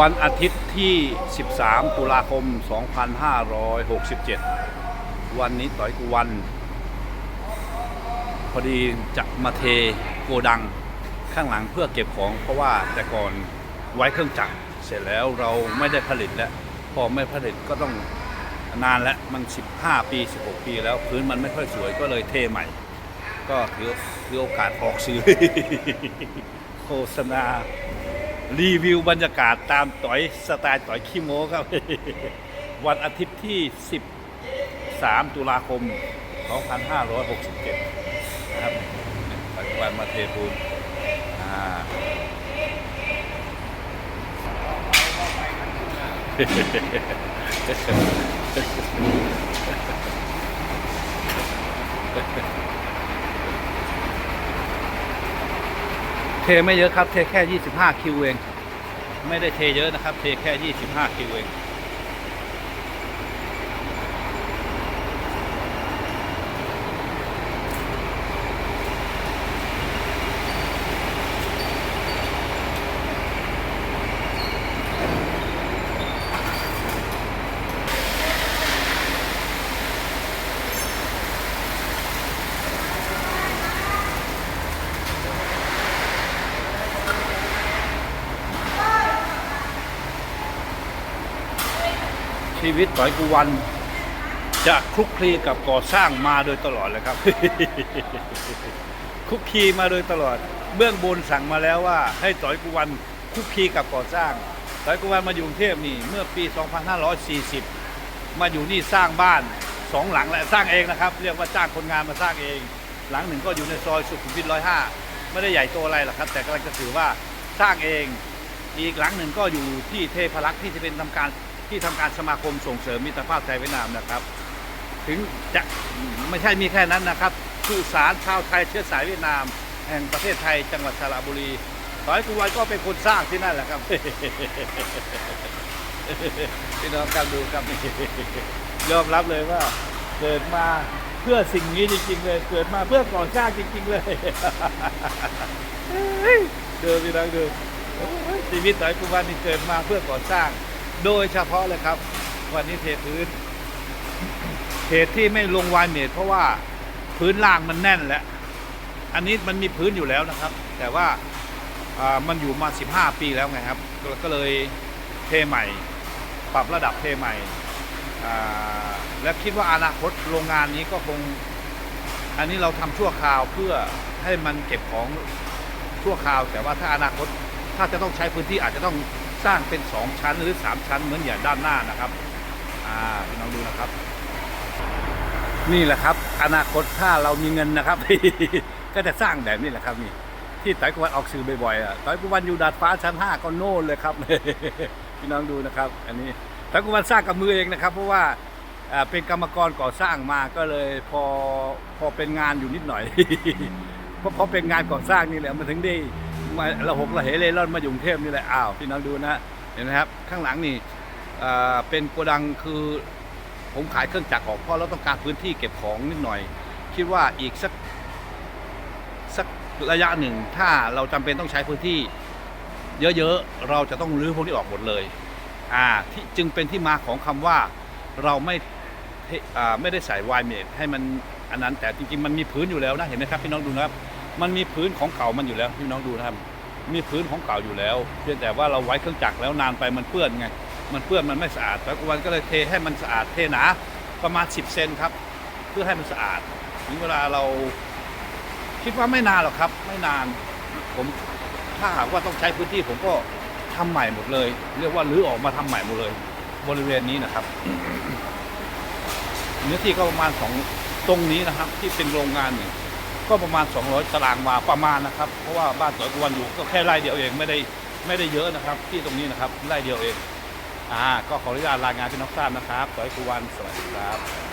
วันอาทิตย์ที่ 13 ตุลาคม 2567 วันนี้ต่อยกุวัน พอดีจะมาเทโกดังข้างหลังเพื่อเก็บของ เพราะว่าแต่ก่อนไว้เครื่องจักรเสร็จแล้วเราไม่ได้ผลิตแล้ว พอไม่ผลิตก็ต้องนานแล้วมัน 15 ปี 16 ปีแล้วพื้นมันไม่ค่อยสวยก็เลยเทใหม่ ก็ถือถือโอกาสออกสื่อโฆษณา รีวิวบรรยากาศตามต่อยสไตล์ต่อยขี้โม้ครับ วันอาทิตย์ที่ 13 ตุลาคม 2567 นะครับปัจจุบันมาเทปูนอ่า เทไม่เยอะครับ เทแค่ 25 คิวเอง ไม่ได้เทเยอะนะครับ เทแค่ 25 คิวเอง ชีวิตต่อยกุวัน จะคลุกคลีกับก่อสร้างมาโดยตลอดเลยครับคลุกคลีมาโดยตลอด เบื้องบนสั่งมาแล้วว่า ให้ต่อยกุวันคลุกคลีกับก่อสร้างต่อยกุวันมาอยู่กรุงเทพนี่เมื่อปี 2540 มาอยู่นี่สร้างบ้านสองหลังและสร้างเองนะครับ เรียกว่าจ้างคนงานมาสร้างเอง หลังหนึ่งก็อยู่ในซอยสุขุมวิทร้อยห้าไม่ได้ใหญ่โตอะไรหรอกครับ แต่กำลังจะถือว่าสร้างเอง อีกหลังหนึ่งก็อยู่ที่เทพรักษ์ที่จะเป็นทำการ ที่ทำการสมาคมส่งเสริมมิตรภาพไทยเวียดนามนะครับ ถึงจะไม่ใช่มีแค่นั้นนะครับสุสานชาวไทยเชื้อสายเวียดนาม แห่งประเทศไทยจังหวัดสระบุรีต่อยกุวันก็เป็นคนสร้างที่นั่นแหละครับพี่น้องครับดูครับยอมรับเลยว่าเกิดมาเพื่อสิ่งนี้จริงๆเลย เกิดมาเพื่อก่อสร้างจริง ๆ เลยเดูพี่น้องดูชีวิตต่อยกุวันนี่เกิดมาเพื่อก่อสร้าง โดยเฉพาะเลยครับ วันนี้เทพื้นเหตุที่ไม่ลงวายเมดเพราะว่าพื้นล่างมันแน่นแล้ว อันนี้มันมีพื้นอยู่แล้วนะครับ แต่ว่ามันอยู่มา 15 ปีแล้วไงครับก็ก็เลยเทใหม่ ปรับระดับเทใหม่ และคิดว่าอนาคตโรงงานนี้ก็คง อันนี้เราทำชั่วคราวเพื่อให้มันเก็บของชั่วคราว แต่ว่าถ้าอนาคตถ้าจะต้องใช้พื้นที่อาจจะต้อง สร้างเป็น 2 ชั้นหรือ 3 ชั้นเหมือนอย่างด้านหน้านะครับอ่าพี่น้องดูนะครับ นี่แหละครับ อนาคตถ้าเรามีเงินนะครับ ก็จะสร้างแบบนี้แหละครับนี่ที่ไต่อยกวันออกสื่อบ่อยๆอะต่อยกวันอยู่ดาดฟ้าชั้น 5 ก็โน่นเลยครับพี่น้องดูนะครับ อันนี้ไต่อยกวันสร้างกับมือเองนะครับ เพราะว่าเป็นกรรมกรก่อสร้างมาก็เลยพอพอเป็นงานอยู่นิดหน่อยเพราะเป็นงานก่อสร้างนี่แหละมันถึงได้ มาระหกระเหเร่ร่อนมาอยู่กรุงเทพนี่แหละอ้าวพี่น้องดูนะเห็นไหมครับ ข้างหลังนี่เป็นโกดังคือผมขายเครื่องจักรออกเพราะเราต้องการพื้นที่เก็บของนิดหน่อย คิดว่าอีกสักสักระยะหนึ่ง ถ้าเราจำเป็นต้องใช้พื้นที่ เยอะๆเราจะต้องรื้อพวกนี้ออกหมดเลยอ่าที่จึงเป็นที่มาของคำว่าเราไม่ไม่ได้ใส่วายเมดให้มันอันนั้นแต่จริงๆมันมีพื้นอยู่แล้วนะเห็นไหมครับพี่น้องดูนะครับมันมีพื้นของเก่ามันอยู่แล้วพี่น้องดูนะครับ มีพื้นของเก่าอยู่แล้ว เพียงแต่ว่าเราไว้เครื่องจักรแล้วนานไปมันเปื้อนไง มันเปื้อนมันไม่สะอาดแต่วันก็เลยเทให้มันสะอาดเทหนาประมาณ 10 เซนครับ เพื่อให้มันสะอาด ถึงเวลาเราคิดว่าไม่นานหรอกครับ ไม่นานผมถ้าหากว่าต้องใช้พื้นที่ผมก็ทำใหม่หมดเลย เรียกว่ารื้อออกมาทำใหม่หมดเลย บริเวณนี้นะครับเนื้อที่ก็ประมาณสองตรงนี้นะครับ ที่เป็นโรงงานหนึ่ง ก็ประมาณ 200 ตารางวาประมาณนะครับ เพราะว่าบ้านต่อยกวนอยู่ก็แค่ไร่เดียวเองไม่ได้ไม่ได้เยอะนะครับ ที่ตรงนี้นะครับไร่เดียวเองอ่าก็ขออนุญาตรายงานพี่น้องทราบนะครับสวยกวนสวัสดีครับ